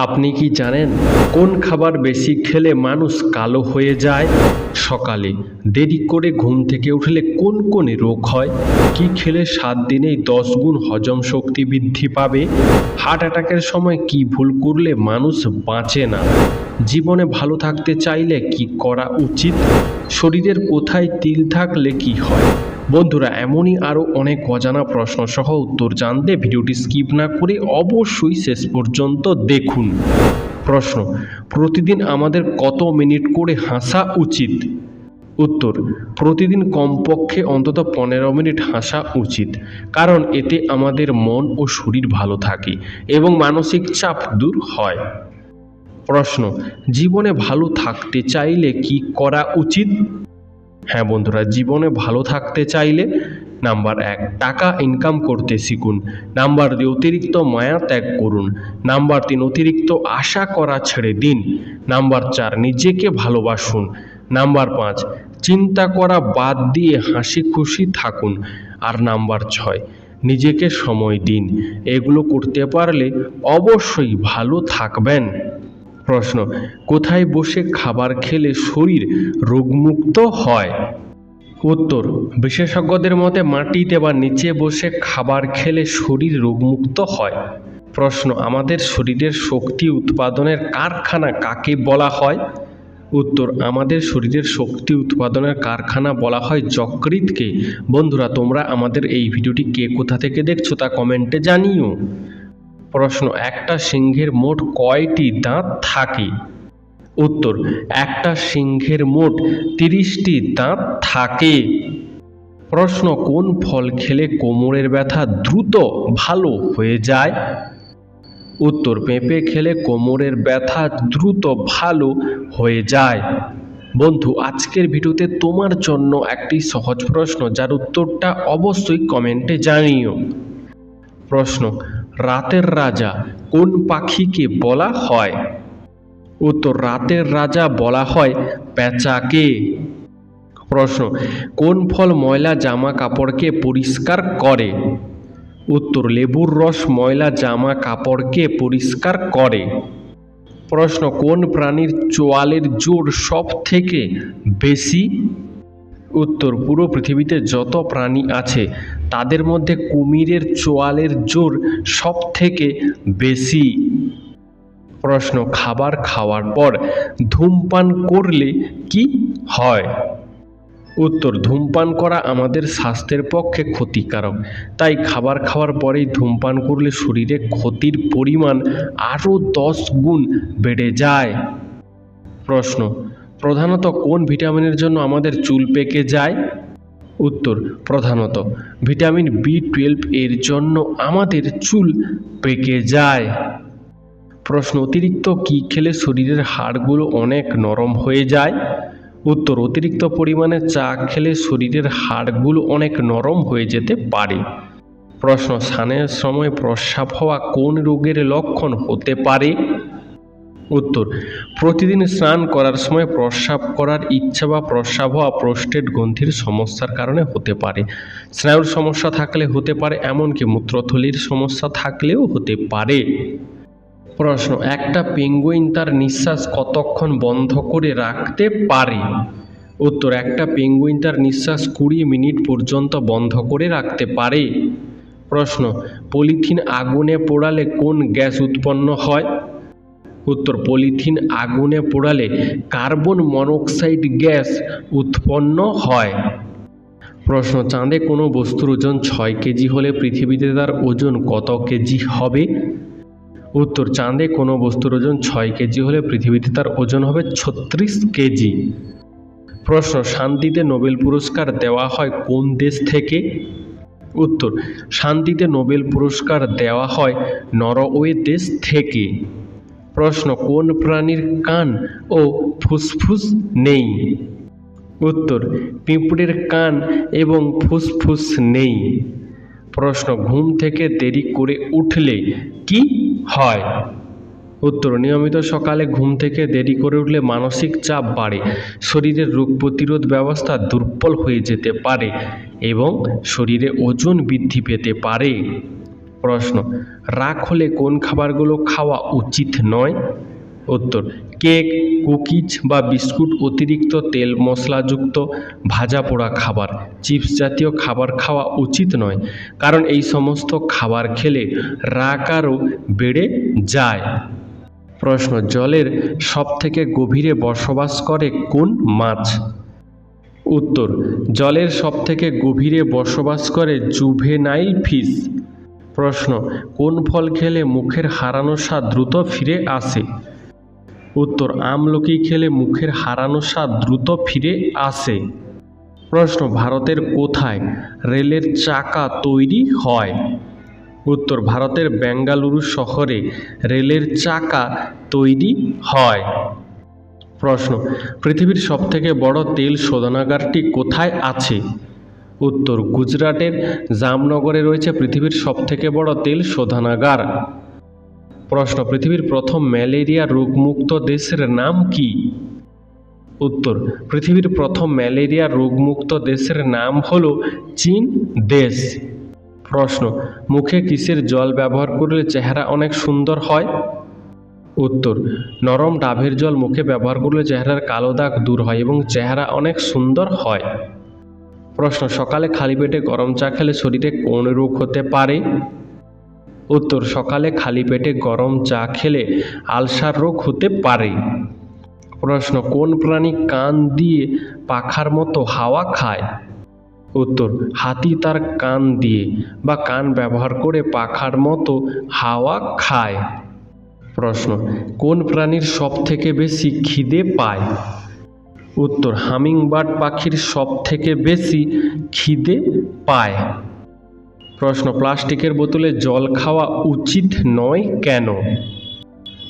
আপনি কি জানেন কোন খাবার বেশি খেলে মানুষ কালো হয়ে যায়? সকালে দেরি করে ঘুম থেকে উঠলে কোন কোন রোগ হয়? কি খেলে সাত দিনেই দশ গুণ হজম শক্তি বৃদ্ধি পাবে? হার্ট অ্যাটাকের সময় কি ভুল করলে মানুষ বাঁচে না? জীবনে ভালো থাকতে চাইলে কি করা উচিত? শরীরের কোথায় তিল থাকলে কি হয়? বন্ধুরা, এমনই আরও অনেক অজানা প্রশ্ন সহ উত্তর জানতে ভিডিওটি স্কিপ না করে অবশ্যই শেষ পর্যন্ত দেখুন। প্রশ্ন, প্রতিদিন আমাদের কত মিনিট করে হাসা উচিত? উত্তর, প্রতিদিন কমপক্ষে অন্তত পনেরো মিনিট হাসা উচিত, কারণ এতে আমাদের মন ও শরীর ভালো থাকে এবং মানসিক চাপ দূর হয়। প্রশ্ন, জীবনে ভালো থাকতে চাইলে কি করা উচিত? হ্যাঁ বন্ধুরা, জীবনে ভালো থাকতে চাইলে নাম্বার এক, টাকা ইনকাম করতে শিখুন। নাম্বার দুই, অতিরিক্ত মায়া ত্যাগ করুন। নাম্বার তিন, অতিরিক্ত আশা করা ছেড়ে দিন। নাম্বার চার, নিজেকে ভালোবাসুন। নাম্বার পাঁচ, চিন্তা করা বাদ দিয়ে হাসি খুশি থাকুন। আর নাম্বার ছয়, নিজেকে সময় দিন। এগুলো করতে পারলে অবশ্যই ভালো থাকবেন। প্রশ্ন, কোথায় বসে খাবার খেলে শরীর রোগমুক্ত হয়? উত্তর, বিশেষজ্ঞদের মতে মাটিতে বা নিচে বসে খাবার খেলে শরীর রোগমুক্ত হয়। প্রশ্ন, আমাদের শরীরের শক্তি উৎপাদনের কারখানা কাকে বলা হয়? উত্তর, আমাদের শরীরের শক্তি উৎপাদনের কারখানা বলা হয় যকৃতকে বন্ধুরা, তোমরা আমাদের এই ভিডিওটি কে কোথা থেকে দেখছ তা কমেন্টে জানিও। প্রশ্ন, একটা সিংহের মোট কয়টি দাঁত থাকে? উত্তর, একটা সিংহের মোট তিরিশটি দাঁত থাকে। প্রশ্ন, কোন ফল খেলে কোমরের ব্যথা দ্রুত ভালো হয়ে যায়? উত্তর, পেঁপে খেলে কোমরের ব্যথা দ্রুত ভালো হয়ে যায়। বন্ধু, আজকের ভিডিওতে তোমার জন্য একটি সহজ প্রশ্ন, যার উত্তরটা অবশ্যই কমেন্টে জানিও। প্রশ্ন রাতের রাজা কোন পাখিকে বলা হয়? উত্তর, রাতের রাজা বলা হয় পেঁচাকে প্রশ্ন, কোন ফল ময়লা জামা কাপড়কে পরিষ্কার করে? উত্তর, লেবুর রস ময়লা জামা কাপড়কে পরিষ্কার করে। প্রশ্ন, কোন প্রাণীর চোয়ালের জোর সব থেকে বেশি? উত্তর, পুরো পৃথিবীতে যত প্রাণী আছে, তাদের মধ্যে কুমিরের চোয়ালের জোর সব থেকে বেশি। প্রশ্ন, খাবার খাওয়ার পর ধূমপান করলে কি হয়? উত্তর, ধূমপান করা আমাদের স্বাস্থ্যের পক্ষে ক্ষতিকারক। তাই খাবার খাওয়ার পরেই ধূমপান করলে শরীরে ক্ষতির পরিমাণ আরও দশ গুণ বেড়ে যায়। প্রশ্ন প্রধানত কোন ভিটামিনের জন্য আমাদের চুল পেকে যায়? উত্তর, প্রধানত ভিটামিন বি টুয়েলভ এর জন্য আমাদের চুল পেকে যায়। প্রশ্ন, অতিরিক্ত কি খেলে শরীরের হাড়গুলো অনেক নরম হয়ে যায়? উত্তর, অতিরিক্ত পরিমাণে চা খেলে শরীরের হাড়গুলো অনেক নরম হয়ে যেতে পারে। প্রশ্ন, স্নানের সময় প্রস্রাব হওয়া কোন রোগের লক্ষণ হতে পারে? উত্তর, প্রতিদিন স্নান করার সময় প্রস্রাব করার ইচ্ছা বা প্রস্রাব হওয়া প্রোস্টেট গ্রন্থির সমস্যার কারণে হতে পারে। স্নায়ুর সমস্যা থাকলে হতে পারে, এমনকি মূত্রথলির সমস্যা থাকলেও হতে পারে। প্রশ্ন, একটা পেঙ্গুইন তার নিঃশ্বাস কতক্ষণ বন্ধ করে রাখতে পারে? উত্তর, একটা পেঙ্গুইন তার নিঃশ্বাস কুড়ি মিনিট পর্যন্ত বন্ধ করে রাখতে পারে। প্রশ্ন, পলিথিন আগুনে পোড়ালে কোন গ্যাস উৎপন্ন হয়? উত্তর, পলিথিন আগুনে পোড়ালে কার্বন মনোক্সাইড গ্যাস উৎপন্ন হয়। প্রশ্ন, চাঁদে কোনো বস্তুর ওজন ছয় কেজি হলে পৃথিবীতে তার ওজন কত কেজি হবে? উত্তর, চাঁদে কোনো বস্তুর ওজন ছয় কেজি হলে পৃথিবীতে তার ওজন হবে ছত্রিশ কেজি। প্রশ্ন, শান্তিতে নোবেল পুরস্কার দেওয়া হয় কোন দেশ থেকে? উত্তর, শান্তিতে নোবেল পুরস্কার দেওয়া হয় নরওয়ে দেশ থেকে। প্রশ্ন, কোন প্রাণীর কান ও ফুসফুস নেই? উত্তর, পিঁপড়ের কান এবং ফুসফুস নেই। প্রশ্ন, ঘুম থেকে দেরি করে উঠলে কি হয়? উত্তর, নিয়মিত সকালে ঘুম থেকে দেরি করে উঠলে মানসিক চাপ বাড়ে, শরীরের রোগ প্রতিরোধ ব্যবস্থা দুর্বল হয়ে যেতে পারে এবং শরীরে ওজন বৃদ্ধি পেতে পারে। প্রশ্ন, রাগ হলে কোন খাবারগুলো খাওয়া উচিত নয়? উত্তর, কেক, কুকিজ বা বিস্কুট অতিরিক্ত তেল মশলাযুক্ত ভাজা পোড়া খাবার, চিপস জাতীয় খাবার খাওয়া উচিত নয়, কারণ এই সমস্ত খাবার খেলে রাগ আরও বেড়ে যায়। প্রশ্ন, জলের সবথেকে গভীরে বসবাস করে কোন মাছ? উত্তর, জলের সবথেকে গভীরে বসবাস করে জুভেনাইল ফিশ। প্রশ্ন, কোন ফল খেলে মুখের হারানো স্বাদ দ্রুত ফিরে আসে? উত্তর, আমলকি খেলে মুখের হারানো স্বাদ দ্রুত ফিরে আসে। প্রশ্ন, ভারতের কোথায় রেলের চাকা তৈরি হয়? উত্তর, ভারতের বেঙ্গালুরু শহরে রেলের চাকা তৈরি হয়। প্রশ্ন, পৃথিবীর সবথেকে বড় তেল শোধনাগারটি কোথায় আছে? উত্তর গুজরাটের জামনগরে রয়েছে পৃথিবীর সবথেকে বড় তেল শোধনাগার। প্রশ্ন, পৃথিবীর প্রথম ম্যালেরিয়া রোগমুক্ত দেশের নাম কি? উত্তর, পৃথিবীর প্রথম ম্যালেরিয়া রোগমুক্ত দেশের নাম হল চীন দেশ। প্রশ্ন, মুখে কিসের জল ব্যবহার করলে চেহারা অনেক সুন্দর হয়? উত্তর, নরম ডাভের জল মুখে ব্যবহার করলে চেহারার কালো দাগ দূর হয় এবং চেহারা অনেক সুন্দর হয়। প্রশ্ন, সকালে খালি পেটে গরম চা খেলে শরীরে কোন রোগ হতে পারে? উত্তর, সকালে খালি পেটে গরম চা খেলে আলসার রোগ হতে পারে। প্রশ্ন, কোন প্রাণী কান দিয়ে পাখার মতো হাওয়া খায়? উত্তর, হাতি তার কান দিয়ে বা কান ব্যবহার করে পাখার মতো হাওয়া খায়। প্রশ্ন, কোন প্রাণীর সব থেকে বেশি খিদে পায়? উত্তর, হামিংবার্ড পাখির সব থেকে বেশি খিদে পায়? প্রশ্ন, প্লাস্টিকের বোতলে জল খাওয়া উচিত নয় কেন?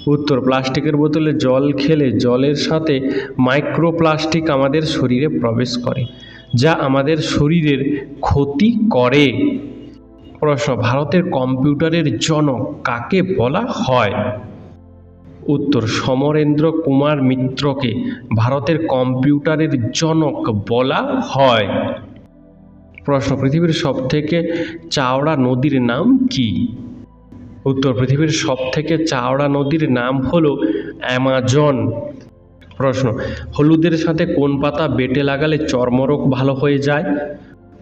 উত্তর, প্লাস্টিকের বোতলে জল খেলে জলের সাথে মাইক্রোপ্লাস্টিক আমাদের শরীরে প্রবেশ করে, যা আমাদের শরীরের ক্ষতি করে। প্রশ্ন, ভারতের কম্পিউটারের জনক কাকে বলা হয়? উত্তর, সমরেন্দ্র কুমার মিত্রকে ভারতের কম্পিউটারের জনক বলা হয়। প্রশ্ন, পৃথিবীর সবথেকে চাওড়া নদীর নাম কি? উত্তর, পৃথিবীর সবথেকে চাওড়া নদীর নাম হলো অ্যামাজন। প্রশ্ন, হলুদের সাথে কোন পাতা বেটে লাগালে চর্মরোগ ভালো হয়ে যায়?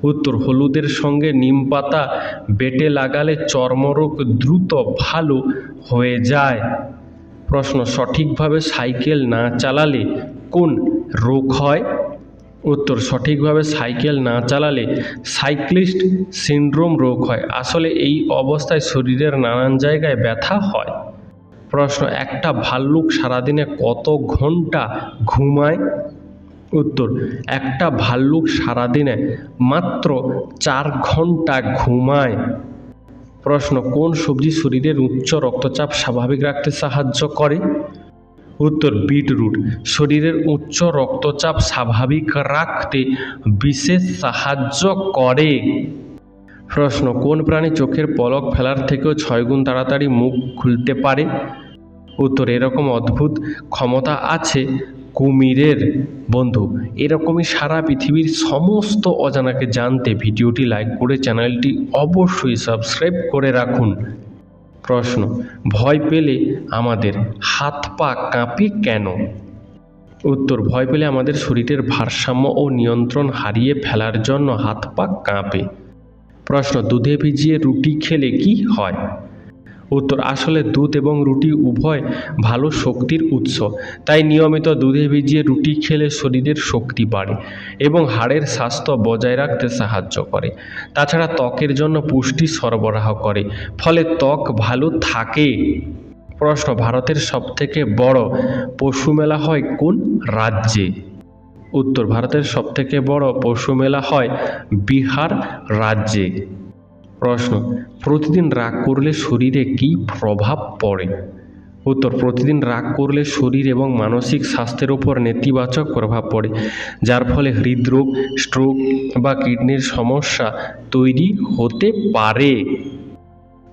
উত্তর, হলুদের সঙ্গে নিম পাতা বেটে লাগালে চর্মরোগ দ্রুত ভালো হয়ে যায়। প্রশ্ন, সঠিকভাবে সাইকেল না চালালে কোন রোগ হয়? উত্তর, সঠিকভাবে সাইকেল না চালালে সাইক্লিস্ট সিনড্রোম রোগ হয়। আসলে এই অবস্থায় শরীরের নানান জায়গায় ব্যথা হয়। প্রশ্ন, একটা ভাল্লুক সারাদিনে কত ঘণ্টা ঘুমায়? উত্তর, একটা ভাল্লুক সারাদিনে মাত্র চার ঘণ্টা ঘুমায়। প্রশ্ন, কোন সবজি শরীরের উচ্চ রক্তচাপ স্বাভাবিক রাখতে সাহায্য করে? উত্তর, বিটরুট। শরীরের উচ্চ রক্তচাপ স্বাভাবিক রাখতে বিশেষ সাহায্য করে। প্রশ্ন, কোন প্রাণী চোখের পলক ফেলার থেকেও ছয় গুণ তাড়াতাড়ি মুখ খুলতে পারে? উত্তর, এরকম অদ্ভুত ক্ষমতা আছে কুমিরের বন্ধু। এরকমই সারা পৃথিবীর সমস্ত অজানাকে জানতে ভিডিওটি লাইক করে চ্যানেলটি অবশ্যই সাবস্ক্রাইব করে রাখুন। প্রশ্ন, ভয় পেলে আমাদের হাত পা কাঁপে কেন? উত্তর, ভয় পেলে আমাদের শরীরের ভারসাম্য ও নিয়ন্ত্রণ হারিয়ে ফেলার জন্য হাত পা কাঁপে। প্রশ্ন, দুধে ভিজিয়ে রুটি খেলে কি হয়? উত্তর, আসলে দুধ এবং রুটি উভয় ভালো শক্তির উৎস, তাই নিয়মিত দুধে ভিজিয়ে রুটি খেলে শরীরের শক্তি বাড়ে এবং হাড়ের স্বাস্থ্য বজায় রাখতে সাহায্য করে। তাছাড়া ত্বকের জন্য পুষ্টি সরবরাহ করে, ফলে ত্বক ভালো থাকে। প্রশ্ন, ভারতের সবথেকে বড় পশু মেলা হয় কোন রাজ্যে? উত্তর, ভারতের সবথেকে বড় পশু মেলা হয় বিহার রাজ্যে। প্রশ্ন, প্রতিদিন রাগ করলে শরীরে কী প্রভাব পড়ে? উত্তর, প্রতিদিন রাগ করলে শরীর এবং মানসিক স্বাস্থ্যের উপর নেতিবাচক প্রভাব পড়ে, যার ফলে হৃদরোগ স্ট্রোক বা কিডনির সমস্যা তৈরি হতে পারে।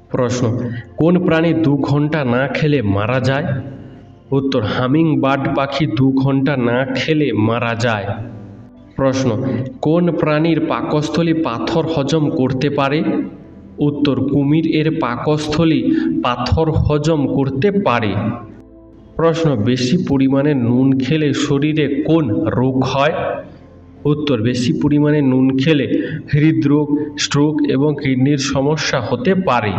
প্রশ্ন, কোন প্রাণী দু ঘণ্টা না খেলে মারা যায়? উত্তর, হামিং বার্ড পাখি দু ঘণ্টা না খেলে মারা যায়। প্রশ্ন, কোন প্রাণীর পাকস্থলী পাথর হজম করতে পারে? উত্তর, কুমির এর পাকস্থলী পাথর হজম করতে পারে। প্রশ্ন, বেশি পরিমাণে নুন খেলে শরীরে কোন রোগ হয়? উত্তর, বেশি পরিমাণে নুন খেলে হৃদরোগ, স্ট্রোক এবং কিডনির সমস্যা হতে পারে।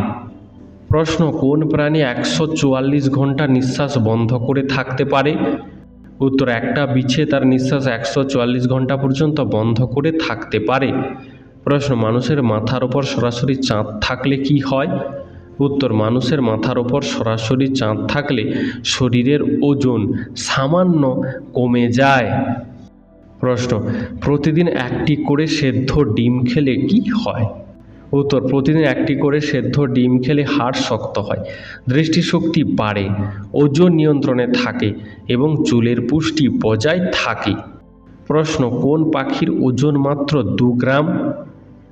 প্রশ্ন, কোন প্রাণী একশো চুয়াল্লিশ ঘণ্টা নিঃশ্বাস বন্ধ করে থাকতে পারে? উত্তর, একটা বিছে তার নিঃশ্বাস একশো চুয়াল্লিশ ঘণ্টা পর্যন্ত বন্ধ করে থাকতে পারে। প্রশ্ন, মানুষের মাথার ওপর সরাসরি চাঁদ থাকলে কি হয়? উত্তর, মানুষের মাথার ওপর সরাসরি চাঁদ থাকলে শরীরের ওজন সামান্য কমে যায়। প্রশ্ন, প্রতিদিন একটি করে সেদ্ধ ডিম খেলে কি হয়? উত্তর, প্রতিদিন একটি করে সেদ্ধ ডিম খেলে হাড় শক্ত হয়, দৃষ্টিশক্তি বাড়ে, ওজন নিয়ন্ত্রণে থাকে এবং চুলের পুষ্টি বজায় থাকে। প্রশ্ন, কোন পাখির ওজন মাত্র দু গ্রাম?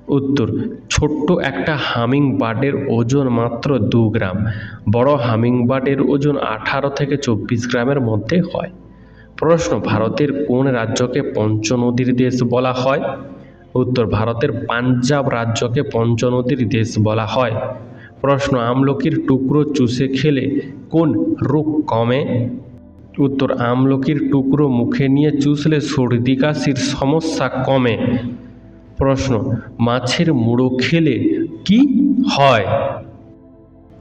উত্তর, ছোট্ট একটা হামিং বার্ডের ওজন মাত্র দু গ্রাম। বড় হামিং বার্ডের ওজন আঠারো থেকে চব্বিশ গ্রামের মধ্যে হয়। প্রশ্ন, ভারতের কোন রাজ্যকে পঞ্চনদীর দেশ বলা হয়? উত্তর ভারতের পাঞ্জাব রাজ্যকে পঞ্চনদীর দেশ বলা হয়। প্রশ্ন, আমলকির টুকরো চুষে খেলে কোন রোগ কমে? উত্তর, আমলকির টুকরো মুখে নিয়ে চুষলে সর্দি কাশির সমস্যা কমে। প্রশ্ন, মাছের মুড়ো খেলে কি হয়?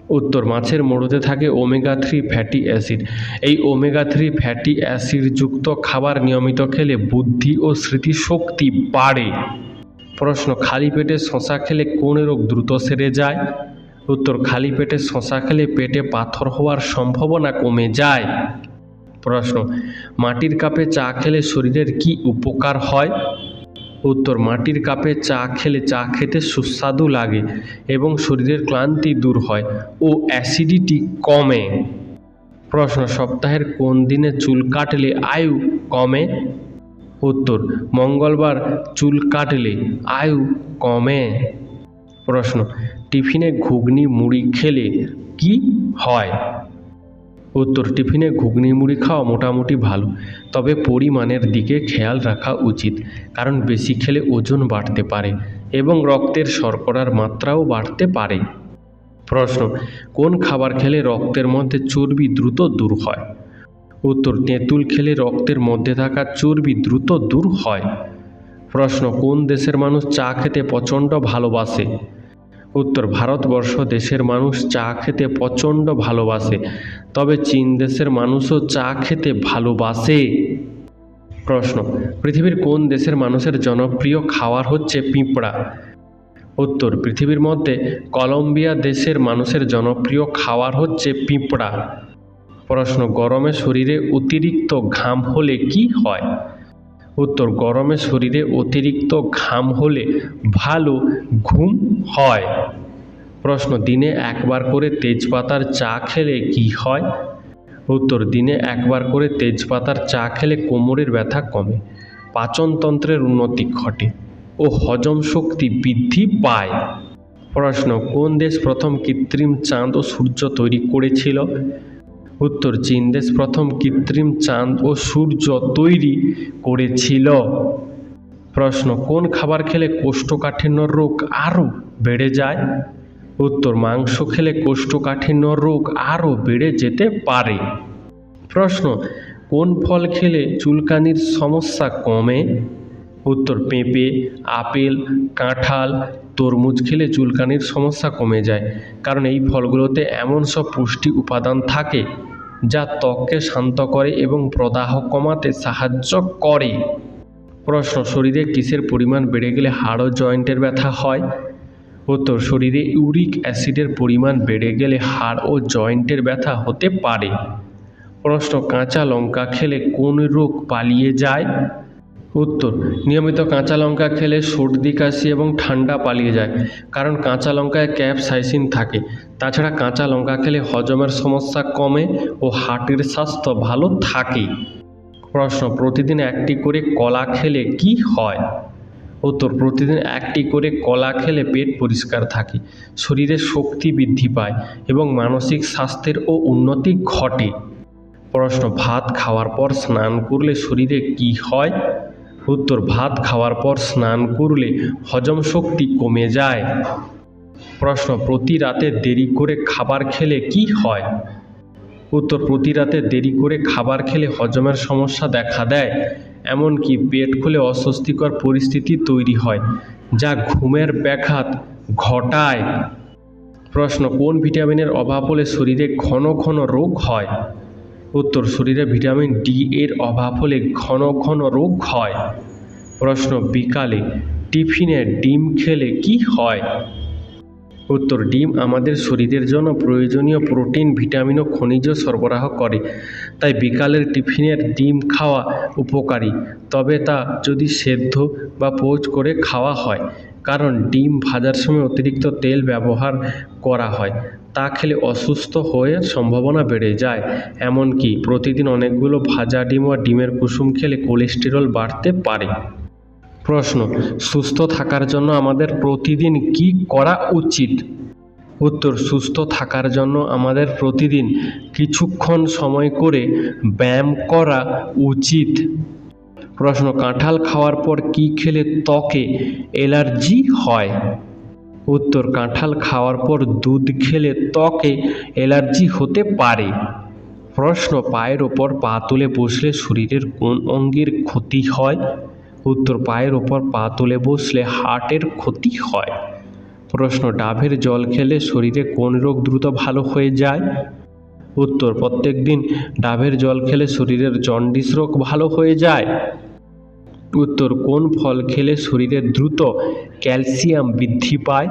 উত্তর, মাছের মোড়োতে থাকে ওমেগা থ্রি ফ্যাটি অ্যাসিড এই ওমেগা থ্রি ফ্যাটি অ্যাসিডযুক্ত খাবার নিয়মিত খেলে বুদ্ধি ও স্মৃতিশক্তি বাড়ে। প্রশ্ন, খালি পেটে শশা খেলে কোন রোগ দ্রুত সেরে যায়? উত্তর, খালি পেটে শশা খেলে পেটে পাথর হওয়ার সম্ভাবনা কমে যায়। প্রশ্ন, মাটির কাপে চা খেলে শরীরের কি উপকার হয়? উত্তর, মাটির কাপে চা খেলে চা খেতে সুস্বাদু লাগে এবং শরীরের ক্লান্তি দূর হয় ও অ্যাসিডিটি কমে। প্রশ্ন, সপ্তাহের কোন দিনে চুল কাটলে আয়ু কমে? উত্তর, মঙ্গলবার চুল কাটলে আয়ু কমে। প্রশ্ন, টিফিনে ঘুগনি, মুড়ি খেলে কি হয়? উত্তর টিফিনে ঘুগনি মুড়ি খাওয়া মোটামুটি ভালো, তবে পরিমাণের দিকে খেয়াল রাখা উচিত, কারণ বেশি খেলে ওজন বাড়তে পারে এবং রক্তের শর্করার মাত্রাও বাড়তে পারে। প্রশ্ন, কোন খাবার খেলে রক্তের মধ্যে চর্বি দ্রুত দূর হয়? উত্তর, তেঁতুল খেলে রক্তের মধ্যে থাকা চর্বি দ্রুত দূর হয়। প্রশ্ন, কোন দেশের মানুষ চা খেতে প্রচণ্ড ভালোবাসে? উত্তর, ভারতবর্ষ দেশের মানুষ চা খেতে প্রচণ্ড ভালোবাসে, তবে চীন দেশের মানুষও চা খেতে ভালোবাসে। প্রশ্ন, পৃথিবীর কোন দেশের মানুষের জনপ্রিয় খাবার হচ্ছে পিঁপড়া? উত্তর, পৃথিবীর মধ্যে কলম্বিয়া দেশের মানুষের জনপ্রিয় খাবার হচ্ছে পিঁপড়া। প্রশ্ন, গরমে শরীরে অতিরিক্ত ঘাম হলে কি হয়? উত্তর, গরমে শরীরে অতিরিক্ত ঘাম হলে ভালো ঘুম হয়। প্রশ্ন, দিনে একবার করে তেজপাতার চা খেলে কি হয়? উত্তর, দিনে একবার করে তেজপাতার চা খেলে কোমরের ব্যথা কমে, পাচনতন্ত্রের উন্নতি ঘটে ও হজম শক্তি বৃদ্ধি পায়। প্রশ্ন, কোন দেশ প্রথম কৃত্রিম চাঁদ ও সূর্য তৈরি করেছিল? উত্তর চীন দেশ প্রথম কৃত্রিম চাঁদ ও সূর্য তৈরি করেছিল। প্রশ্ন, কোন খাবার খেলে কোষ্ঠকাঠিন্য রোগ আরও বেড়ে যায়? উত্তর, মাংস খেলে কোষ্ঠকাঠিন্য রোগ আরও বেড়ে যেতে পারে। প্রশ্ন, কোন ফল খেলে চুলকানির সমস্যা কমে? উত্তর, পেঁপে, আপেল, কাঁঠাল তরমুজ খেলে চুলকানির সমস্যা কমে যায়, কারণ এই ফলগুলোতে এমন সব পুষ্টি উপাদান থাকে যা ত্বককে শান্ত করে এবং প্রদাহ কমাতে সাহায্য করে। প্রশ্ন, শরীরে কিসের পরিমাণ বেড়ে গেলে হাড় ও জয়েন্টের ব্যথা হয়? উত্তর, শরীরে ইউরিক অ্যাসিডের পরিমাণ বেড়ে গেলে হাড় ও জয়েন্টের ব্যথা হতে পারে। প্রশ্ন, কাঁচা লঙ্কা খেলে কোন রোগ পালিয়ে যায়? উত্তর, নিয়মিত কাঁচা লঙ্কা খেলে সর্দি, কাশি এবং ঠান্ডা পালিয়ে যায়, কারণ কাঁচা লঙ্কায় ক্যাপসাইসিন থাকে। তাছাড়া কাঁচা লঙ্কা খেলে হজমের সমস্যা কমে ও হার্টের স্বাস্থ্য ভালো থাকে প্রশ্ন, প্রতিদিন একটি করে কলা খেলে কি হয়? উত্তর, প্রতিদিন একটি করে কলা খেলে পেট পরিষ্কার থাকে, শরীরে শক্তি বৃদ্ধি পায় এবং মানসিক স্বাস্থ্যের ও উন্নতি ঘটে। প্রশ্ন, ভাত খাওয়ার পর স্নান করলে শরীরে কি হয়? উত্তর ভাত খাওয়ার পর স্নান করলে হজম শক্তি কমে যায়। প্রশ্ন, প্রতি রাতে দেরি করে খাবার খেলে কি হয়? উত্তর, প্রতি রাতে দেরি করে খাবার খেলে হজমের সমস্যা দেখা দেয়, এমনকি পেট খুলে অস্বস্তিকর পরিস্থিতি তৈরি হয়, যা ঘুমের ব্যাঘাত ঘটায়। প্রশ্ন, কোন ভিটামিনের অভাব হলে শরীরে ঘন ঘন রোগ হয়? উত্তর, শরীরে ভিটামিন ডি এর অভাব হলে ঘন ঘন রোগ হয়। প্রশ্ন, বিকালে টিফিনে ডিম খেলে কি হয়? উত্তর, ডিম আমাদের শরীরের জন্য প্রয়োজনীয় প্রোটিন, ভিটামিন ও খনিজ সরবরাহ করে। তাই বিকালের টিফিনের ডিম খাওয়া উপকারী। তবে তা যদি সেদ্ধ বা পোচ করে খাওয়া হয় কারণ ডিম ভাজার সময় অতিরিক্ত তেল ব্যবহার করা হয়। তা খেলে অসুস্থ হয়ে সম্ভাবনা বেড়ে যায়। এমনকি প্রতিদিন অনেকগুলো ভাজা ডিম ও ডিমের কুসুম খেলে কোলেস্টেরল বাড়তে পারে। প্রশ্ন, সুস্থ থাকার জন্য আমাদের প্রতিদিন কি করা উচিত? উত্তর, সুস্থ থাকার জন্য আমাদের প্রতিদিন কিছুক্ষণ সময় করে ব্যায়াম করা উচিত। প্রশ্ন কাঁঠাল খাওয়ার পর কি খেলে ত্বকে অ্যালার্জি হয়? উত্তর, কাঁঠাল খাওয়ার পর দুধ খেলে ত্বকে অ্যালার্জি হতে পারে। প্রশ্ন, পায়ের ওপর পা তুলে বসলে শরীরের কোন অঙ্গের ক্ষতি হয়? উত্তর, পায়ের ওপর পা তুলে বসলে হার্টের ক্ষতি হয়। প্রশ্ন, ডাবের জল খেলে শরীরে কোন রোগ দ্রুত ভালো হয়ে যায়? উত্তর প্রত্যেক দিন ডাবের জল খেলে শরীরের জন্ডিস রোগ ভালো হয়ে যায়। উত্তর, কোন ফল খেলে শরীরে দ্রুত ক্যালসিয়াম বৃদ্ধি পায়?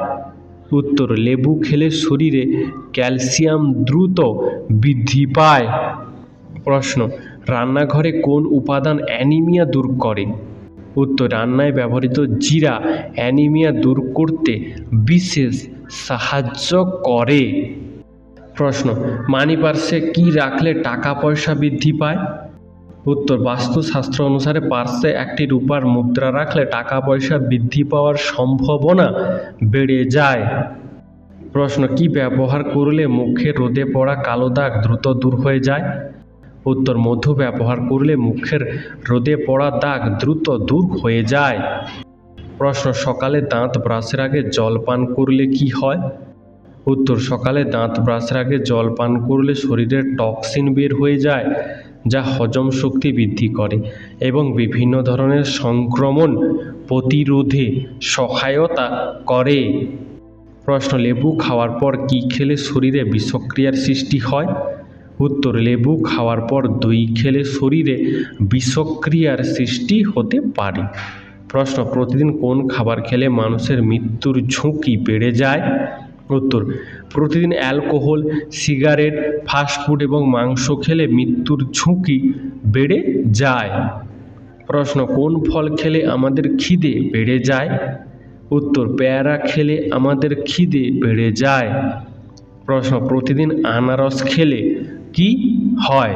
উত্তর, লেবু খেলে শরীরে ক্যালসিয়াম দ্রুত বৃদ্ধি পায়। প্রশ্ন, রান্নাঘরে কোন উপাদান অ্যানিমিয়া দূর করে? উত্তর, রান্নায় ব্যবহৃত জিরা অ্যানিমিয়া দূর করতে বিশেষ সাহায্য করে। প্রশ্ন মানি পার্সে কি রাখলে টাকা পয়সা বৃদ্ধি পায়? উত্তর, বাস্তুশাস্ত্র অনুসারে পার্শ্বে একটি রূপার মুদ্রা রাখলে টাকা পয়সা বৃদ্ধি পাওয়ার সম্ভাবনা বেড়ে যায়। প্রশ্ন, কি ব্যবহার করলে মুখে রোদে পড়া কালো দাগ দ্রুত দূর হয়ে যায়? উত্তর, মধু ব্যবহার করলে মুখের রোদে পড়া দাগ দ্রুত দূর হয়ে যায়। প্রশ্ন, সকালে দাঁত ব্রাশের আগে জল পান করলে কি হয়? উত্তর, সকালে দাঁত ব্রাশের আগে জল পান করলে শরীরের টক্সিন বের হয়ে যায়। যা হজম শক্তি বৃদ্ধি করে এবং বিভিন্ন ধরনের সংক্রমণ প্রতিরোধে সহায়তা করে। প্রশ্ন, লেবু খাওয়ার পর কি খেলে শরীরে বিষক্রিয়ার সৃষ্টি হয়? উত্তর, লেবু খাওয়ার পর দই খেলে শরীরে বিষক্রিয়ার সৃষ্টি হতে পারে। প্রশ্ন, প্রতিদিন কোন খাবার খেলে মানুষের মৃত্যুর ঝুঁকি বেড়ে যায়? উত্তর, প্রতিদিন অ্যালকোহল, সিগারেট ফাস্টফুড এবং মাংস খেলে মৃত্যুর ঝুঁকি বেড়ে যায়। প্রশ্ন, কোন ফল খেলে আমাদের খিদে বেড়ে যায়? উত্তর, পেয়ারা খেলে আমাদের খিদে বেড়ে যায়। প্রশ্ন, প্রতিদিন আনারস খেলে কি হয়?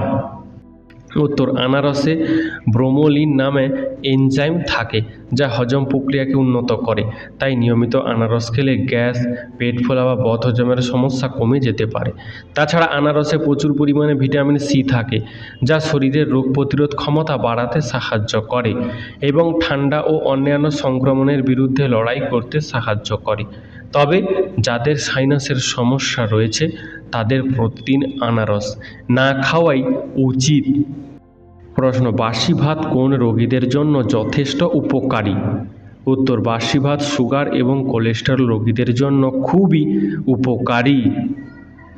উত্তর, আনারসে ব্রোমোলিন নামে এনজাইম থাকে, যা হজম প্রক্রিয়াকে উন্নত করে। তাই নিয়মিত আনারস খেলে গ্যাস, পেট ফোলা বা বদহজমের সমস্যা কমে যেতে পারে। তাছাড়া আনারসে প্রচুর পরিমাণে ভিটামিন সি থাকে, যা শরীরের রোগ প্রতিরোধ ক্ষমতা বাড়াতে সাহায্য করে এবং ঠান্ডা ও অন্যান্য সংক্রমণের বিরুদ্ধে লড়াই করতে সাহায্য করে। তবে যাদের সাইনাসের সমস্যা রয়েছে, তাদের প্রতিদিন আনারস না খাওয়াই উচিত। প্রশ্ন বাসি ভাত কোন রোগীদের জন্য যথেষ্ট উপকারী? উত্তর বাসি ভাত সুগার এবং কোলেস্টেরল রোগীদের জন্য খুবই উপকারী।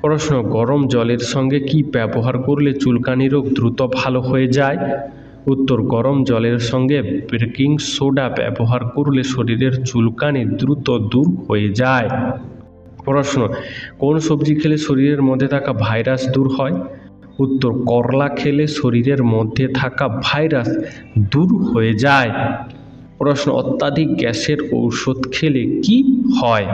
প্রশ্ন, গরম জলের সঙ্গে কি ব্যবহার করলে চুলকানি রোগ দ্রুত ভালো হয়ে যায়? উত্তর, গরম জলের সঙ্গে বেকিং সোডা ব্যবহার করলে শরীরের চুলকানি দ্রুত দূর হয়ে যায়। প্রশ্ন, কোন সবজি খেলে শরীরের মধ্যে থাকা ভাইরাস দূর হয়? উত্তর, করলা খেলে শরীরের মধ্যে থাকা ভাইরাস দূর হয়ে যায়। প্রশ্ন, অত্যাধিক গ্যাসের ঔষধ খেলে কি হয়?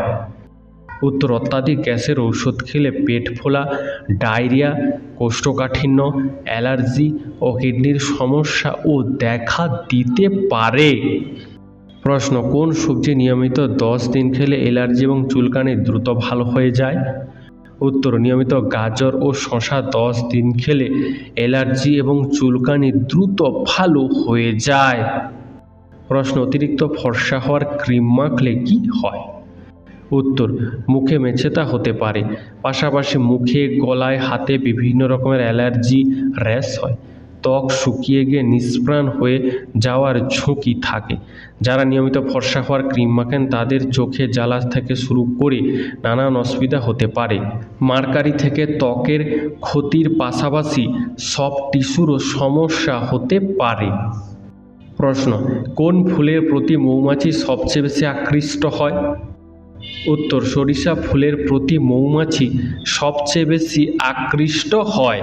উত্তর, অত্যাধিক গ্যাসের ঔষধ খেলে পেট ফোলা, ডায়রিয়া, কোষ্ঠকাঠিন্য, অ্যালার্জি ও কিডনির সমস্যা ও দেখা দিতে পারে। প্রশ্ন, কোন সবজি নিয়মিত দশ দিন খেলে অ্যালার্জি এবং চুলকানি দ্রুত ভালো হয়ে যায়? উত্তর, নিয়মিত গাজর ও শশা দশ দিন খেলে অ্যালার্জি এবং চুলকানি দ্রুত ভালো হয়ে যায়। প্রশ্ন, অতিরিক্ত ফর্সা হওয়ার ক্রিম মাখলে কি হয়? উত্তর, মুখে মেছেতা হতে পারে। পাশাপাশি মুখে, গলায়, হাতে বিভিন্ন রকমের অ্যালার্জি র্যাশ হয়। ত্বক শুকিয়ে গিয়ে নিষ্প্রাণ হয়ে যাওয়ার ঝুঁকি থাকে। যারা নিয়মিত ফর্সা হওয়ার ক্রিম মাখেন, তাদের চোখে জ্বালা থেকে শুরু করে নানান অসুবিধা হতে পারে। মার্কারি থেকে ত্বকের ক্ষতির পাশাপাশি সফট টিস্যুরও সমস্যা হতে পারে। প্রশ্ন, কোন ফুলের প্রতি মৌমাছি সবচেয়ে বেশি আকৃষ্ট হয়? উত্তর, সরিষা ফুলের প্রতি মৌমাছি সবচেয়ে বেশি আকৃষ্ট হয়।